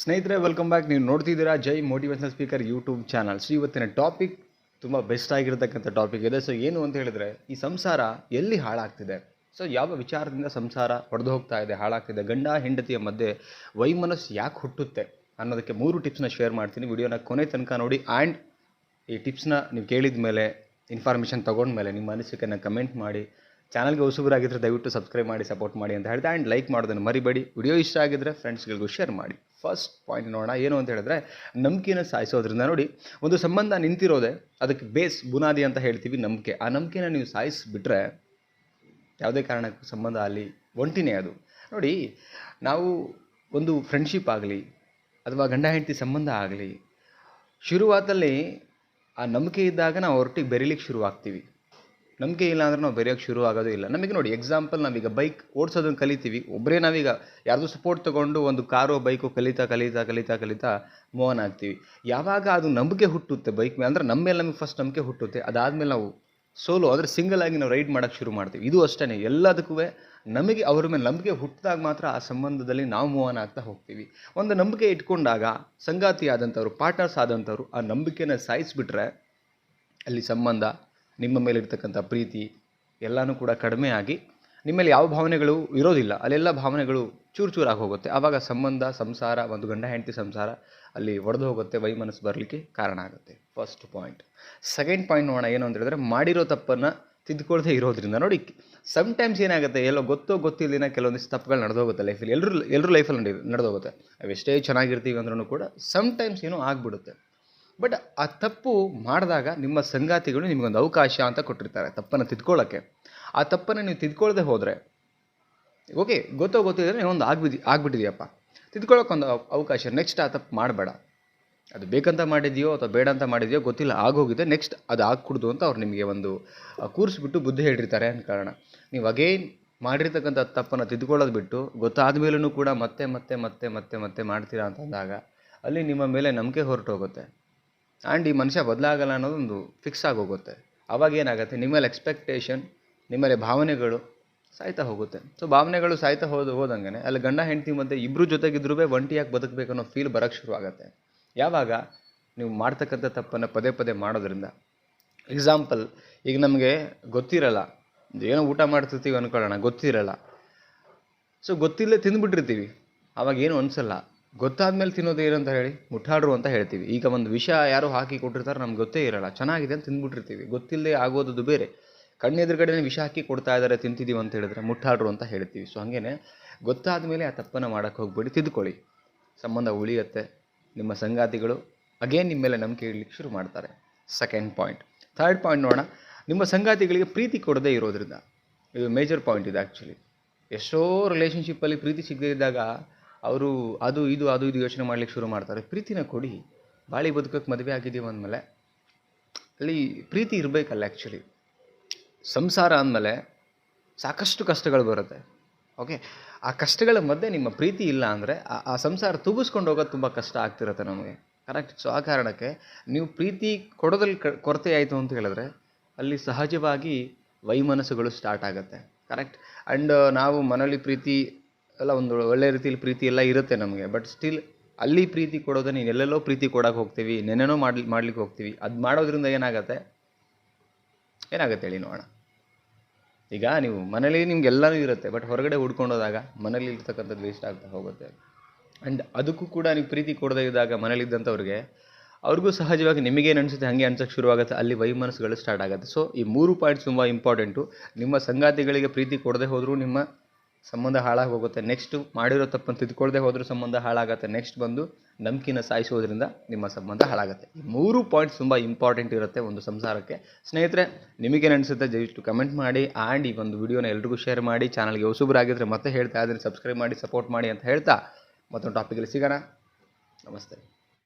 ಸ್ನೇಹಿತರೆ welcome back ನೀವು ನೋಡ್ತಿದ್ದೀರಾ Jai motivational speaker YouTube channel so ಇವತ್ತಿನ ಟಾಪಿಕ್ ತುಂಬ ಬೆಸ್ಟ್ ಆಗಿರತಕ್ಕಂಥ ಟಾಪಿಕ್ ಇದೆ. ಸೊ ಏನು ಅಂತ ಹೇಳಿದ್ರೆ, ಈ ಸಂಸಾರ ಎಲ್ಲಿ ಹಾಳಾಗ್ತಿದೆ? ಸೊ ಯಾವ ವಿಚಾರದಿಂದ ಸಂಸಾರ ಹೊಡೆದು ಹೋಗ್ತಾ ಇದೆ, ಹಾಳಾಗ್ತಿದೆ? ಗಂಡ, ಹೆಂಡತಿಯ ಮಧ್ಯೆ ವೈಮನಸ್ ಯಾಕೆ ಹುಟ್ಟುತ್ತೆ? ಅನ್ನೋದಕ್ಕೆ ಮೂರು ಟಿಪ್ಸ್ನ ಶೇರ್ ಮಾಡ್ತೀನಿ. ವಿಡಿಯೋನ ಕೊನೆ ತನಕ ನೋಡಿ. ಆ್ಯಂಡ್ ಈ ಟಿಪ್ಸ್ನ ನೀವು ಕೇಳಿದ ಮೇಲೆ ಇನ್ಫಾರ್ಮೇಷನ್ ತೊಗೊಂಡ್ಮೇಲೆ ನಿಮ್ಮ ಅನಿಸಿಕೆಯನ್ನು ಕಮೆಂಟ್ ಮಾಡಿ. ಚಾನಲ್ಗೆ ಹೊಸಬರಾಗಿದ್ದರೆ ದಯವಿಟ್ಟು ಸಬ್ಸ್ಕ್ರೈಬ್ ಮಾಡಿ, ಸಪೋರ್ಟ್ ಮಾಡಿ ಅಂತ ಹೇಳಿದೆ ಆ್ಯಂಡ್ ಲೈಕ್ ಮಾಡೋದನ್ನು ಮರಿಬೇಡಿ. ವಿಡಿಯೋ ಇಷ್ಟ ಆಗಿದ್ದರೆ ಫ್ರೆಂಡ್ಸ್ಗಳಿಗೂ ಶೇರ್ ಮಾಡಿ. ಫಸ್ಟ್ ಪಾಯಿಂಟ್ ನೋಡೋಣ, ಏನು ಅಂತ ಹೇಳಿದ್ರೆ, ನಂಬಿಕೆನ ಸಾಯಿಸೋದ್ರಿಂದ ನೋಡಿ, ಒಂದು ಸಂಬಂಧ ನಿಂತಿರೋದೆ, ಅದಕ್ಕೆ ಬೇಸ್ ಬುನಾದಿ ಅಂತ ಹೇಳ್ತೀವಿ ನಂಬಿಕೆ. ಆ ನಂಬಿಕೆನ ನೀವು ಸಾಯಿಸಿಬಿಟ್ರೆ, ಯಾವುದೇ ಕಾರಣಕ್ಕೂ ಸಂಬಂಧ ಅಲ್ಲಿ ಒಂಟಿನೇ ಅದು. ನೋಡಿ, ನಾವು ಒಂದು ಫ್ರೆಂಡ್ಶಿಪ್ ಆಗಲಿ, ಅಥವಾ ಗಂಡ ಹೆಂಡತಿ ಸಂಬಂಧ ಆಗಲಿ, ಶುರುವಾತಲ್ಲಿ ಆ ನಂಬಿಕೆ ಇದ್ದಾಗ ನಾವು ಹೊರಟಿಗೆ ಬೆರೀಲಿಕ್ಕೆ ಶುರು ಆಗ್ತೀವಿ ನಂಬಿಕೆ ಇಲ್ಲ ಅಂದ್ರೆ ನಾವು ಬೆರೆಯೋಕ್ಕೆ ಶುರು ಆಗೋದು ಇಲ್ಲ. ನಮಗೆ ನೋಡಿ ಎಕ್ಸಾಂಪಲ್ ನಾವೀಗ ಬೈಕ್ ಓಡಿಸೋದನ್ನು ಕಲಿತೀವಿ. ಒಬ್ಬರೇ ನಾವೀಗ ಯಾರ್ದು ಸಪೋರ್ಟ್ ತೊಗೊಂಡು ಒಂದು ಕಾರೋ ಬೈಕು ಕಲಿತಾ ಕಲಿತಾ ಕಲಿತಾ ಕಲಿತಾ ಮೋಹನ್ ಆಗ್ತೀವಿ. ಯಾವಾಗ ಅದು ನಂಬಿಕೆ ಹುಟ್ಟುತ್ತೆ ಬೈಕ್ ಮೇಲೆ ಅಂದರೆ ನಮ್ಮ ಮೇಲೆ ನಮಗೆ ಫಸ್ಟ್ ನಂಬಿಕೆ ಹುಟ್ಟುತ್ತೆ. ಅದಾದಮೇಲೆ ನಾವು ಸೋಲೋ ಅಂದರೆ ಸಿಂಗಲ್ ಆಗಿ ನಾವು ರೈಡ್ ಮಾಡೋಕ್ಕೆ ಶುರು ಮಾಡ್ತೀವಿ. ಇದು ಅಷ್ಟೇ ಎಲ್ಲದಕ್ಕೂ ನಮಗೆ ಅವ್ರ ಮೇಲೆ ನಂಬಿಕೆ ಹುಟ್ಟಿದಾಗ ಮಾತ್ರ ಆ ಸಂಬಂಧದಲ್ಲಿ ನಾವು ಮೋಹನ ಆಗ್ತಾ ಹೋಗ್ತೀವಿ. ಒಂದು ನಂಬಿಕೆ ಇಟ್ಕೊಂಡಾಗ ಸಂಗಾತಿ ಆದಂಥವ್ರು ಪಾರ್ಟ್ನರ್ಸ್ ಆದಂಥವ್ರು ಆ ನಂಬಿಕೆನ ಸಾಯಿಸಿಬಿಟ್ರೆ ಅಲ್ಲಿ ಸಂಬಂಧ ನಿಮ್ಮ ಮೇಲಿರ್ತಕ್ಕಂಥ ಪ್ರೀತಿ ಎಲ್ಲನೂ ಕೂಡ ಕಡಿಮೆ ಆಗಿ ನಿಮ್ಮಲ್ಲಿ ಯಾವ ಭಾವನೆಗಳು ಇರೋದಿಲ್ಲ, ಅಲ್ಲೆಲ್ಲ ಭಾವನೆಗಳು ಚೂರು ಚೂರಾಗಿ ಹೋಗುತ್ತೆ. ಆವಾಗ ಸಂಬಂಧ, ಸಂಸಾರ, ಒಂದು ಗಂಡ ಹೆಂಡತಿ ಸಂಸಾರ ಅಲ್ಲಿ ಒಡೆದು ಹೋಗುತ್ತೆ ವೈಮನಸ್ಸು ಬರಲಿಕ್ಕೆ ಕಾರಣ ಆಗುತ್ತೆ. ಫಸ್ಟ್ ಪಾಯಿಂಟ್ ಸೆಕೆಂಡ್ ಪಾಯಿಂಟ್ ನೋಡೋಣ, ಏನು ಅಂತ ಹೇಳಿದ್ರೆ ಮಾಡಿರೋ ತಪ್ಪನ್ನು ತಿದ್ದುಕೊಳ್ದೇ ಇರೋದ್ರಿಂದ ನೋಡಿ ಸಮ್ಟೈಮ್ಸ್ ಏನಾಗುತ್ತೆ, ಎಲ್ಲೋ ಗೊತ್ತೋ ಗೊತ್ತಿಲ್ಲದಿನ ಕೆಲವೊಂದಿಷ್ಟು ತಪ್ಪುಗಳು ನಡೆದೋಗುತ್ತೆ ಲೈಫಲ್ಲಿ ಎಲ್ಲರೂ ಎಲ್ಲರೂ ಲೈಫಲ್ಲಿ ನಡೆ ನಡೆದೋಗುತ್ತೆ. ಅವೆಷ್ಟೇ ಚೆನ್ನಾಗಿರ್ತೀವಿ ಅಂದ್ರೂ ಕೂಡ ಸಮ್ಟೈಮ್ಸ್ ಏನೋ ಆಗಿಬಿಡುತ್ತೆ. ಬಟ್ ಆ ತಪ್ಪು ಮಾಡಿದಾಗ ನಿಮ್ಮ ಸಂಗಾತಿಗಳು ನಿಮಗೊಂದು ಅವಕಾಶ ಅಂತ ಕೊಟ್ಟಿರ್ತಾರೆ ತಪ್ಪನ್ನು ತಿದ್ಕೊಳ್ಳೋಕ್ಕೆ. ಆ ತಪ್ಪನ್ನು ನೀವು ತಿದ್ಕೊಳ್ಳದೆ ಹೋದರೆ, ಓಕೆ, ಗೊತ್ತೋ ಗೊತ್ತಿದ್ರೆ ಒಂದು ಆಗ್ಬಿದಿ, ಆಗ್ಬಿಟ್ಟಿದೆಯಪ್ಪ. ತಿದ್ಕೊಳ್ಳೋಕೆ ಒಂದು ಅವಕಾಶ. ನೆಕ್ಸ್ಟ್ ಆ ತಪ್ಪು ಮಾಡಬೇಡ. ಅದು ಬೇಕಂತ ಮಾಡಿದೆಯೋ ಅಥವಾ ಬೇಡ ಅಂತ ಮಾಡಿದೆಯೋ ಗೊತ್ತಿಲ್ಲ, ಆಗೋಗಿದೆ. ನೆಕ್ಸ್ಟ್ ಅದು ಆಗ್ಕೂಡ್ದು ಅಂತ ಅವ್ರು ನಿಮಗೆ ಒಂದು ಕೂರಿಸ್ಬಿಟ್ಟು ಬುದ್ಧಿ ಹೇಳಿರ್ತಾರೆ ಅಂತ ಕಾರಣ. ನೀವು ಅಗೇನ್ ಮಾಡಿರ್ತಕ್ಕಂಥ ತಪ್ಪನ್ನು ತಿದ್ಕೊಳ್ಳೋದು ಬಿಟ್ಟು ಗೊತ್ತಾದ ಮೇಲೂ ಕೂಡ ಮತ್ತೆ ಮತ್ತೆ ಮತ್ತೆ ಮತ್ತೆ ಮತ್ತೆ ಮಾಡ್ತೀರಾ ಅಂತಂದಾಗ ಅಲ್ಲಿ ನಿಮ್ಮ ಮೇಲೆ ನಂಬಿಕೆ ಹೊರಟೋಗುತ್ತೆ. ಆ್ಯಂಡ್ ಈ ಮನುಷ್ಯ ಬದಲಾಗಲ್ಲ ಅನ್ನೋದೊಂದು ಫಿಕ್ಸ್ ಆಗೋಗುತ್ತೆ ಅವಾಗ ಏನಾಗುತ್ತೆ? ನಿಮ್ಮಲ್ಲಿ ಎಕ್ಸ್ಪೆಕ್ಟೇಷನ್ ನಿಮ್ಮಲ್ಲಿ ಭಾವನೆಗಳು ಸಾಯ್ತಾ ಹೋಗುತ್ತೆ. ಸೊ ಭಾವನೆಗಳು ಸಾಯ್ತಾ ಹೋದ ಹೋದಂಗೆ ಅಲ್ಲಿ ಗಂಡ, ಹೆಂಡತಿ ಮಧ್ಯೆ ಇಬ್ಬರು ಜೊತೆಗಿದ್ರೂ ಒಂಟಿಯಾಗಿ ಬದುಕಬೇಕು ಅನ್ನೋ ಫೀಲ್ ಬರೋಕ್ಕೆ ಶುರು ಆಗುತ್ತೆ. ಯಾವಾಗ? ನೀವು ಮಾಡ್ತಕ್ಕಂಥ ತಪ್ಪನ್ನು ಪದೇ ಪದೇ ಮಾಡೋದ್ರಿಂದ. ಎಕ್ಸಾಂಪಲ್ ಈಗ ನಮಗೆ ಗೊತ್ತಿರಲ್ಲ. ಏನೋ ಊಟ ಮಾಡ್ತಿರ್ತೀವಿ ಅಂದ್ಕೊಳ್ಳೋಣ ಗೊತ್ತಿರಲ್ಲ. ಸೊ ಗೊತ್ತಿಲ್ಲದೆ ತಿಂದ್ಬಿಟ್ಟಿರ್ತೀವಿ. ಅವಾಗ ಏನು ಅನಿಸಲ್ಲ. ಗೊತ್ತಾದ್ಮೇಲೆ ತಿನ್ನೋದು ಏನಂತ ಹೇಳಿ ಮುಠಾಡ್ರು ಅಂತ ಹೇಳ್ತೀವಿ. ಈಗ ಒಂದು ವಿಷ ಯಾರು ಹಾಕಿ ಕೊಟ್ಟಿರ್ತಾರೆ, ನಮ್ಗೆ ಗೊತ್ತೇ ಇರಲ್ಲ. ಚೆನ್ನಾಗಿದೆ ಅಂತ ತಿಂದ್ಬಿಟ್ಟಿರ್ತೀವಿ ಗೊತ್ತಿಲ್ಲದೆ ಆಗೋದು ಬೇರೆ. ಕಣ್ಣೆದುರುಗಡೆ ವಿಷ ಹಾಕಿ ಕೊಡ್ತಾ ಇದ್ದಾರೆ ತಿಂತಿದ್ದೀವಿ ಅಂತ ಹೇಳಿದ್ರೆ ಮುಠಾಡ್ರು ಅಂತ ಹೇಳ್ತೀವಿ. ಸೊ ಹಾಗೇನೆ ಗೊತ್ತಾದ ಮೇಲೆ ಆ ತಪ್ಪನ್ನು ಮಾಡೋಕ್ಕೆ ಹೋಗ್ಬೇಡಿ. ತಿದ್ಕೊಳ್ಳಿ. ಸಂಬಂಧ ಉಳಿಯುತ್ತೆ. ನಿಮ್ಮ ಸಂಗಾತಿಗಳು ಅಗೇನ್ ನಿಮ್ಮ ಮೇಲೆ ನಂಬಿಕೆ ಇಡ್ಲಿಕ್ಕೆ ಶುರು ಮಾಡ್ತಾರೆ. ಸೆಕೆಂಡ್ ಪಾಯಿಂಟ್ ಥರ್ಡ್ ಪಾಯಿಂಟ್ ನೋಡೋಣ. ನಿಮ್ಮ ಸಂಗಾತಿಗಳಿಗೆ ಪ್ರೀತಿ ಕೊಡದೇ ಇರೋದ್ರಿಂದ. ಇದು ಮೇಜರ್ ಪಾಯಿಂಟ್ ಇದೆ ಆ್ಯಕ್ಚುಲಿ ಎಷ್ಟೋ ರಿಲೇಷನ್ಶಿಪ್ಪಲ್ಲಿ ಪ್ರೀತಿ ಸಿಗದೇ ಇದ್ದಾಗ ಅವರು ಅದು ಇದು ಅದು ಇದು ಯೋಚನೆ ಮಾಡ್ಲಿಕ್ಕೆ ಶುರು ಮಾಡ್ತಾರೆ. ಪ್ರೀತಿನ ಕೊಡಿ. ಬಾಳಿ ಬದುಕೋಕ್ಕೆ ಮದುವೆ ಆಗಿದ್ದೀವಿ ಅಂದಮೇಲೆ, ಅಲ್ಲಿ ಪ್ರೀತಿ ಇರಬೇಕಲ್ಲ ಆ್ಯಕ್ಚುಲಿ ಸಂಸಾರ ಅಂದಮೇಲೆ ಸಾಕಷ್ಟು ಕಷ್ಟಗಳು ಬರುತ್ತೆ. ಓಕೆ ಆ ಕಷ್ಟಗಳ ಮಧ್ಯೆ ನಿಮ್ಮ ಪ್ರೀತಿ ಇಲ್ಲ ಅಂದರೆ ಆ ಸಂಸಾರ ತೂಗಿಸ್ಕೊಂಡು ಹೋಗೋದು ತುಂಬ ಕಷ್ಟ ಆಗ್ತಿರುತ್ತೆ ನಮಗೆ. ಕರೆಕ್ಟ್ ಸೊ ಆ ಕಾರಣಕ್ಕೆ ನೀವು ಪ್ರೀತಿ ಕೊಡೋದ್ರಲ್ಲಿ ಕೊರತೆ ಆಯಿತು ಅಂತ ಹೇಳಿದ್ರೆ ಅಲ್ಲಿ ಸಹಜವಾಗಿ ವೈಮನಸ್ಸುಗಳು ಸ್ಟಾರ್ಟ್ ಆಗುತ್ತೆ. ಕರೆಕ್ಟ್ ಆ್ಯಂಡ್ ನಾವು ಮನೇಲಿ ಪ್ರೀತಿ ಎಲ್ಲ ಒಂದು ಒಳ್ಳೆ ರೀತಿಯಲ್ಲಿ ಪ್ರೀತಿ ಎಲ್ಲ ಇರುತ್ತೆ ನಮಗೆ. ಬಟ್ ಸ್ಟಿಲ್ ಅಲ್ಲಿ ಪ್ರೀತಿ ಕೊಡೋದು, ನೀನು ಎಲ್ಲೆಲ್ಲೋ ಪ್ರೀತಿ ಕೊಡೋಕೆ ಹೋಗ್ತೀವಿ, ನೆನೆನೋ ಮಾಡ್ಲಿ, ಮಾಡ್ಲಿಕ್ಕೆ ಹೋಗ್ತೀವಿ. ಅದು ಮಾಡೋದ್ರಿಂದ ಏನಾಗುತ್ತೆ? ಏನಾಗುತ್ತೆ ಹೇಳಿ ನೋಡೋಣ. ಈಗ ನೀವು ಮನೇಲಿ ನಿಮ್ಗೆ ಎಲ್ಲನೂ ಇರುತ್ತೆ ಬಟ್ ಹೊರಗಡೆ ಹುಡ್ಕೊಂಡೋದಾಗ ಮನೇಲಿ ಇರ್ತಕ್ಕಂಥದ್ದು ವೇಸ್ಟ್ ಆಗ್ತಾ ಹೋಗುತ್ತೆ. ಆ್ಯಂಡ್ ಅದಕ್ಕೂ ಕೂಡ ನೀವು ಪ್ರೀತಿ ಕೊಡದೇ ಇದ್ದಾಗ ಮನೇಲಿದ್ದಂಥವ್ರಿಗೆ ಅವ್ರಿಗೂ ಸಹಜವಾಗಿ ನಿಮಗೇನು ಅನಿಸುತ್ತೆ, ಹಾಗೆ ಅನ್ಸೋಕ್ಕೆ ಶುರುವಾಗುತ್ತೆ, ಅಲ್ಲಿ ವೈಮನಸ್ಸುಗಳು ಸ್ಟಾರ್ಟ್ ಆಗುತ್ತೆ. ಸೊ ಈ ಮೂರು ಪಾಯಿಂಟ್ಸ್ ತುಂಬ ಇಂಪಾರ್ಟೆಂಟು ನಿಮ್ಮ ಸಂಗಾತಿಗಳಿಗೆ ಪ್ರೀತಿ ಕೊಡದೆ ಹೋದರೂ ನಿಮ್ಮ ಸಂಬಂಧ ಹಾಳಾಗಿ ಹೋಗುತ್ತೆ ನೆಕ್ಸ್ಟು ಮಾಡಿರೋ ತಪ್ಪನ್ನು ತಿದ್ಕೊಳ್ಳದೆ ಹೋದರೂ ಸಂಬಂಧ ಹಾಳಾಗುತ್ತೆ. ನೆಕ್ಸ್ಟ್ ಬಂದು ನಂಬಿಕೆನ ಸಾಯಿಸೋದ್ರಿಂದ ನಿಮ್ಮ ಸಂಬಂಧ ಹಾಳಾಗುತ್ತೆ. ಈ ಮೂರು ಪಾಯಿಂಟ್ಸ್ ತುಂಬ ಇಂಪಾರ್ಟೆಂಟ್ ಇರುತ್ತೆ ಒಂದು ಸಂಸಾರಕ್ಕೆ. ಸ್ನೇಹಿತರೆ ನಿಮಗೇನು ಅನಿಸುತ್ತೆ ದಯವಿಟ್ಟು ಕಮೆಂಟ್ ಮಾಡಿ ಆ್ಯಂಡ್ ಈ ಒಂದು ವಿಡಿಯೋನ ಎಲ್ರಿಗೂ ಶೇರ್ ಮಾಡಿ ಚಾನಲ್ಗೆ ಹೊಸಬರಾಗಿದ್ದರೆ ಮತ್ತೆ ಹೇಳ್ತಾ ಇದ್ದೀನಿ. ಸಬ್ಸ್ಕ್ರೈಬ್ ಮಾಡಿ ಸಪೋರ್ಟ್ ಮಾಡಿ ಅಂತ ಹೇಳ್ತಾ ಮತ್ತೊಂದು ಟಾಪಿಕಲ್ಲಿ ಸಿಗೋಣ. ನಮಸ್ತೆ.